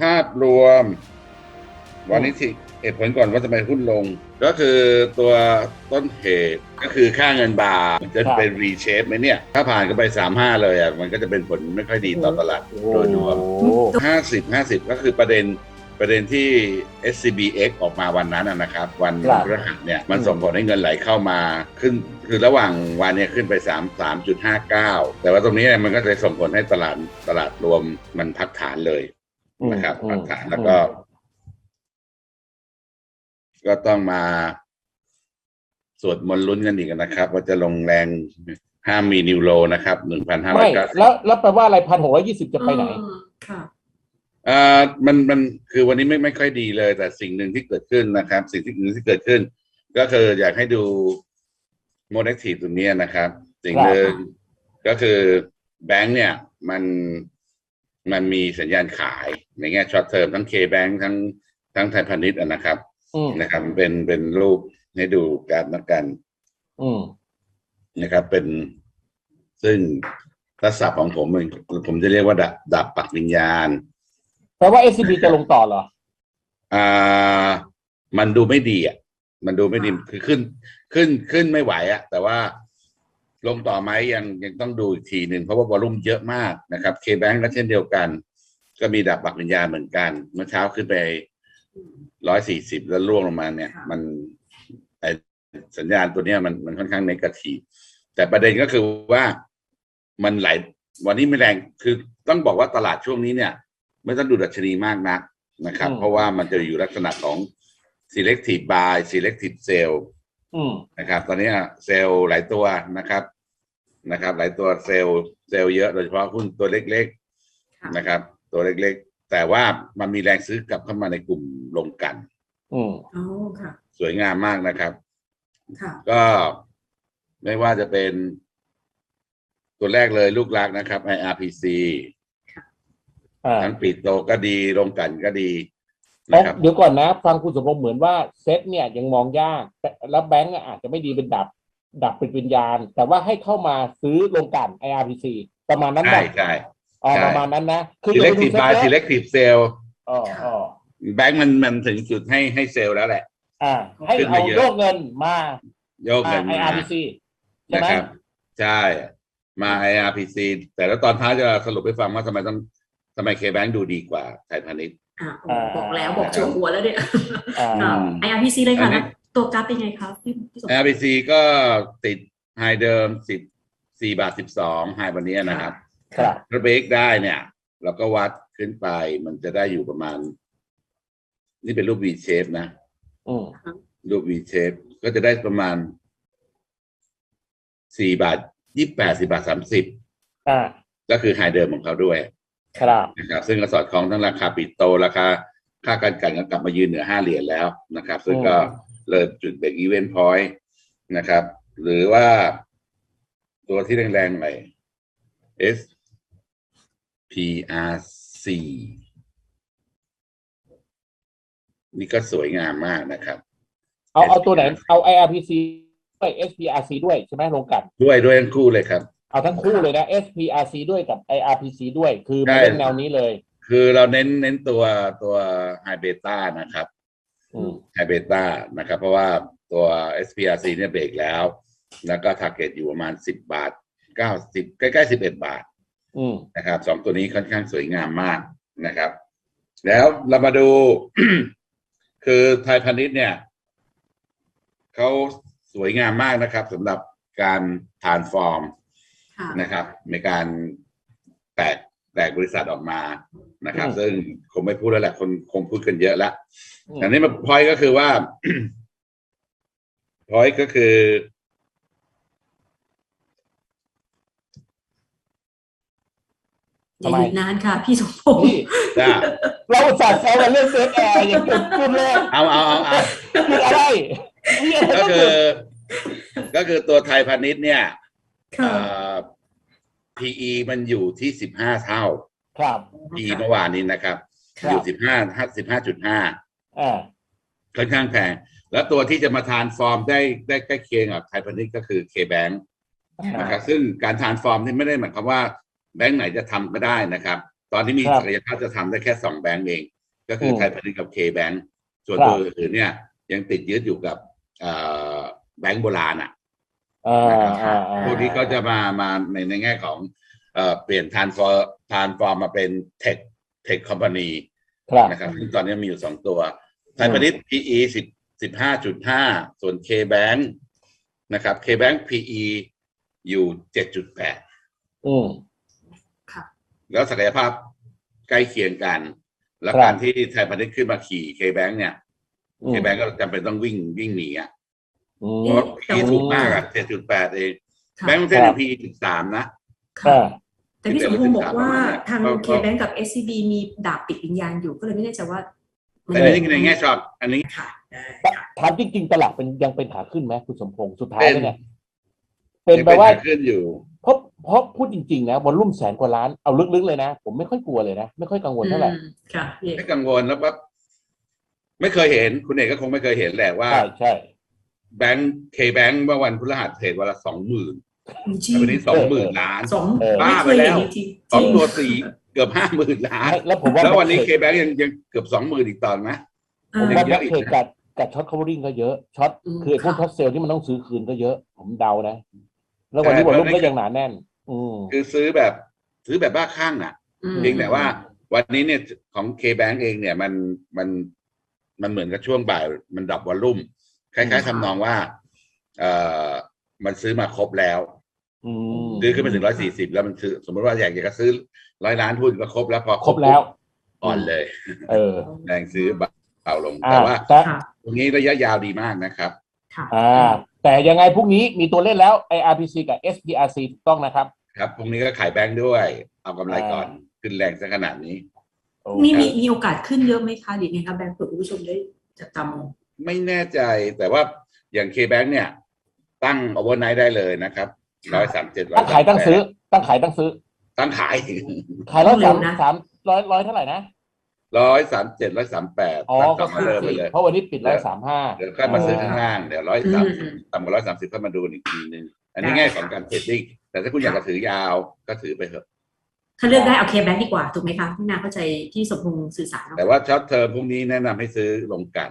ภาพรวม วันนี้ที่เหตุผลก่อนว่าทำไมหุ้นลง ก็คือตัวต้นเหตุก็คือค่าเงินบาทมันจะเป็น V shape ไหมเนี่ย ถ้าผ่านก็ไปสามห้าเลยอะมันก็จะเป็นผลไม่ค่อยดีต่อตลาดโดยรวมห้าสิบห้าสิบก็คือประเด็นประเด็นที่ SCBX ออกมาวันนั้นนะนะครับ วันครับพฤหัสเนี่ยมันส่งผลให้เงินไหลเข้ามาขึ้น คือระหว่างวันเนี่ยขึ้นไปสามสามจุดห้าเก้าแต่ว่าตรงนี้เนี่ยมันก็เลยส่งผลให้ตลาดตลาดรวมมันพักฐานเลย นะครับอืมพักฐานแล้วก็ ก็ต้องมาสวดมนต์ลุ้นกันอีกนะครับ ว่าจะลงแรงห้ามมีนิวโลนะครับหนึ่งพันห้าร้อไม่ยเก้าแล้วแล้วแปลว่าอะไรพันหกร้อยี่สิบจะไปไหน อืมค่ะเอ่อมันมันคือวันนี้ไม่ไม่ค่อยดีเลย แต่สิ่งหนึ่งที่เกิดขึ้นนะครับ สิ่งที่หนึ่งที่เกิดขึ้น ก็คืออยากให้ดูโมเดลทีตรงเนี้ยนะครับ สิ่งหนึ่งก็คือแบงค์เนี่ย มัน มันมีสัญญาณขายในแง่ช็อตเทอมทั้งเคแบงค์ทั้งทั้งไทยพาณิชย์อะนะครับอืมนะครับ เป็นเป็นรูปให้ดูการนักกันอืมนะครับ เป็นซึ่งทักษะของผมมันผมจะเรียกว่าดับดับปักวิญญาณแปลว่า SCB จะลงต่อเหรอ อ่า มันดูไม่ดีอะ มันดูไม่ดีอ่าคือขึ้น ขึ้น ขึ้นไม่ไหวอะ แต่ว่า ลงต่อไหมยังยังต้องดูอีกทีหนึ่งเพราะว่าบอลลุ่มเยอะมากนะครับเคแบงก็เช่นเดียวกัน ก็มีดับปักวิญญาณเหมือนกัน เมื่อเช้าขึ้นไปร้อยสี่สิบแล้วร่วงลงมาเนี่ยค่ะมันไอสัญญาณตัวเนี้ยมันมันค่อนข้างในกาทีฟแต่ประเด็นก็คือว่ามันไหลวันนี้ไม่แรงคือต้องบอกว่าตลาดช่วงนี้เนี่ย ไม่ต้องดูดัชนีมากนักนะครับอืมเพราะว่ามันจะอยู่ลักษณะของ selective buy selective sell อืมนะครับ ตอนนี้เซลล์หลายตัวนะครับ นะครับ หลายตัวเซลล์เซลล์เยอะโดยเฉพาะหุ้นตัวเล็กค่ะๆนะครับ ตัวเล็กๆ แต่ว่ามันมีแรงซื้อกลับเข้ามาในกลุ่มลงกันอืมอ๋อค่ะ สวยงามมากนะครับ ค่ะ ก็ไม่ว่าจะเป็น ตัวแรกเลยลูกรักนะครับ IRPC อ่าทั้งปีโตก็ดีลงกันก็ดีเพราะนะครับ เดี๋ยวก่อนนะ ฟังคุณสมพงษ์เหมือนว่าเซตเนี่ยยังมองยากแต่แล้วแบงก์อะอาจจะไม่ดีเป็นดับ ดับเป็นวิญญาณ แต่ว่าให้เข้ามาซื้อลงกัน IRPC ประมาณนั้นใช่ป่ะใช่อ๋อใช่ประมาณนั้นนะ คืออย่าไปดู selective เซ็ต buy เยอะ selective sell อ๋ออ๋อแบงก์มันมันถึงจุดให้ให้เซลล์แล้วแหละ อ่า ให้ขึ้นเอามาเยอะโยกเงินมาโยกมาเงินมา IRPC ใช่นะไหมครับใช่มา IRPC แต่แล้วตอนท้ายจะสรุปให้ฟังว่าทำไมต้องทำไมเคแบงดูดีกว่าไทยพาณิชย์อ่าบอกแล้วบอกชัวร์หัวแล้วเนี่ยอ่าค่ะอืม IRPC เลยค่ะอันนี้แล้ว ตัวกราฟเป็นไงครับพี่พี่สม IRPC ก็ติดไฮเดิมสิบสี่บาทสิบสองไฮวันนี้นะครับ ครับ ถ้าเบรกได้เนี่ย เราก็วัดขึ้นไปมันจะได้อยู่ประมาณ นี่เป็นรูป V shape นะ อืม รูป V shape ก็จะได้ประมาณสี่บาทยี่แปดสี่บาทสามสิบอ่า ก็คือไฮเดิมของเขาด้วยครับ นะครับ ซึ่งก็สอดคล้องทั้งราคาปิดโตราคาค่าการกันก็กลับมายืนเหนือห้าเหรียญแล้วนะครับ ซึ่งก็ เริ่มจุดเบรกอีเวนต์พอยต์นะครับ หรือว่าตัวที่แรงๆหน่อย S P R C นี่ก็สวยงามมากนะครับ เอาเอาตัวไหน เอา IRPC ด้วย SPRC ด้วยใช่ไหมลงกัน ด้วยด้วยทั้งคู่เลยครับ เอาทั้งคู่เลยนะ SPRC ด้วยกับ IRPC ด้วย คือใช่มาเล่นแนวนี้เลย คือเราเน้นเน้นตัวตัวไฮเบต้านะครับอืม ไฮเบต้านะครับ เพราะว่าตัว SPRC เนี่ยเบรกแล้ว แล้วก็ t a r g e t อยู่ประมาณ10บาท90ใกล้ๆ11บาทอืมนะครับสองตัวนี้ค่อนข้างสวยงามมากนะครับ แล้วเรามาดู คือไทยพาณิชย์เนี่ยเขาสวยงามมากนะครับสำหรับการทานฟอร์มค่ะนะครับ ในการแตก แตกบริษัทออกมานะครับอืมซึ่งคงไม่พูดแล้วแหละคนคงพูดกันเยอะแล้วอืมอันนี้มาพอยก็คือว่าพอยก็คือ อย่าหยุดนานค่ะ พี่สมพงษ์พี่จ้าเราอุตส่าห์แซวกันเรื่องเซฟแอร์อย่างจุดพูดแรกเอาเอาเอาเอาคืออะไรมีอะไรก็ต้องคืหยุอดก็คือตัวไทยพาณิชย์เนี่ยค่ะเอ่อ PE มันอยู่ที่สิบห้าเท่า ครับ PE เมื่อวานนี้นะครับ ครับ อยู่สิบห้าสิบห้าจุดห้าอ่าค่อนข้างแพง แล้วตัวที่จะมาทานฟอร์มได้ได้ใกล้เคียงกับไทยพาณิชย์ก็คือ K-Bank นะครับซึ่งการทานฟอร์มนี่ไม่ได้หมายความว่าแบงก์ไหนจะทำก็ได้นะครับ ตอนนี้มีครับศักยภาพจะทำได้แค่สองแบงก์เอง ก็คือมไทยพาณิชย์กับเคแบงก์ส่วนครับ ตัวอื่นเนี่ยยังติดยึดอยู่กับเอ่อแบงก์โบราณอะอ่า นะครับอ่าอ่าพวกนี้ก็จะมามาในในแง่ของเอ่อเปลี่ยนทานฟอร์ทานฟอร์มมาเป็นเทคเทคคอมพานีครับนะครับซึ่งตอนนี้มีอยู่สองตัวไทยพาณิชย์ PE สิบสิบห้าจุดห้าส่วน K Bank นะครับ K Bank PE อยู่เจ็ดจุดแปดอืมค่ะแล้วศักยภาพใกล้เคียงกัน แล้วครับการที่ไทยพาณิชย์ขึ้นมาขี่ K Bank เนี่ยอืม K Bank ก็จำเป็นต้องวิ่งวิ่งหนีอะ อืมเพราะว่าแต่ PE ว่าถูกมากอะเจ็ดจุดแปดเองค่ะแบงก์มันเส้นครับ PE จุดสามนะค่ะอ่าแต่พี่สมพงศ์บอกว่าทางก็เคก็แบงกับ SCB มีดาบปิดวิญญาณอยู่ก็เลยไม่แน่ใจว่าแต่ในนี้ในแง่ช็อตอันนี้ค่ะได้ค่ะถามจริงๆตลาดเป็นยังเป็นขาขึ้นไหมคุณสมพงษ์สุดท้ายเป็นแล้วเนี่ยเป็นแปลยังว่าขาขึ้นอยู่เพราะเพราะพูดจริงๆนะวอลลุ่มแสนกว่าล้านเอาลึกๆเลยนะ ผมไม่ค่อยกลัวเลยนะ ไม่ค่อยกังวลเท่าไหร่อืมค่ะพี่ไม่กังวลแล้วว่าไม่เคยเห็นคุณเอกก็คงไม่เคยเห็นแหละว่าใช่ใช่ แบงค์เคแบงค์เมื่อวันพฤหัสเทรดวันละสองหมื่นจริงวันนี้สองหมื่นล้านสองเออไม่เคยเห็นจริงๆสองจริงตัวสี่เกือบห้าหมื่นล้านไม่แล้วผมว่าแล้ววันนี้เทเครดแบงค์ยังยังเกือบสองหมื่นอีกตอนนะอ่าผมยัว่างเยแบ็อะคอีกเทรดกับกับช็อต covering ก็เยอะช็อตอืมคือไอ้พวกค่ะช็อตเซลล์ที่มันต้องซื้อคืนก็เยอะ ผมเดานะ แล้ววันนี้วอลลุ่มก็ยังหนาแน่น อืมคือซื้อแบบซื้อแบบบ้าคลั่งอะอืมเพียงแต่ว่า วันนี้เนี่ยของเคแบงค์เองเนี่ยมันมันมันเหมือนกับช่วงบ่ายมันดับวอลลุ่ม คล้ายๆทำนองว่า เอ่อมันซื้อมาครบแล้วอืมซื้อขึ้นไปถึงร้อยสี่สิบแล้วมันซื้อสมมติว่าอยากจะซื้อร้อยล้านหุ้นก็ครบแล้วพอครบแล้วอ่อนเลย เออแรงซื้อเบาลงอ่าแต่ว่าแต่ค่ะตรงนี้ระยะยาวดีมากนะครับค่ะอ่าแต่ยังไงพรุ่งนี้มีตัวเล่นแล้ว IRPC กับ SPRC ถูกต้องนะครับ ครับพรุ่งนี้ก็ขายแบงค์ด้วย เอากำไรก่อนขึ้นแรงซะขนาดนี้โอนี่เคมีมีโอกาสขึ้นเยอะไหมคะหรือไงคะแบงค์เผื่อคุณผู้ชมได้จับตามอง ไม่แน่ใจแต่ว่าอย่างเคแบงค์เนี่ย ตั้งโอเวอร์ไนท์ได้เลยนะครับร้อยสามเจ็ดร้อตั้ยงขายตั้งซื้อ ตั้งขายตั้งซื้อ ตั้งขาย ขายร้อยสามเร็วนะสามร้อยร้อยเท่าไหร่นะร้อยสามเจ็ดร้อยสามแปดอ๋อตั้งก็สองคือเริ่มไปเลยเพราะวันนี้ปิดร้อยสามห้าเดี๋ยวค่อยมาซื้อข้างล่างเดี๋ยวร้อยอืสามมสิบต่ำกว่าร้อยสามสิบค่อยมาดูอีกทีนึงอันนี้ได้แง่ค่ะของการเทรดดิ้งแต่ถ้าคุณอยากจะถือยาวก็ถือไปเถอะถ้าเลือกได้เอาเคแบงค์ดีกว่า ถูกไหมคะพี่นาเข้าใจที่สมพงษ์สื่อสารเนาะแต่ว่าช็อตเทอมพวกนี้แนะนำให้ซื้อลงกัน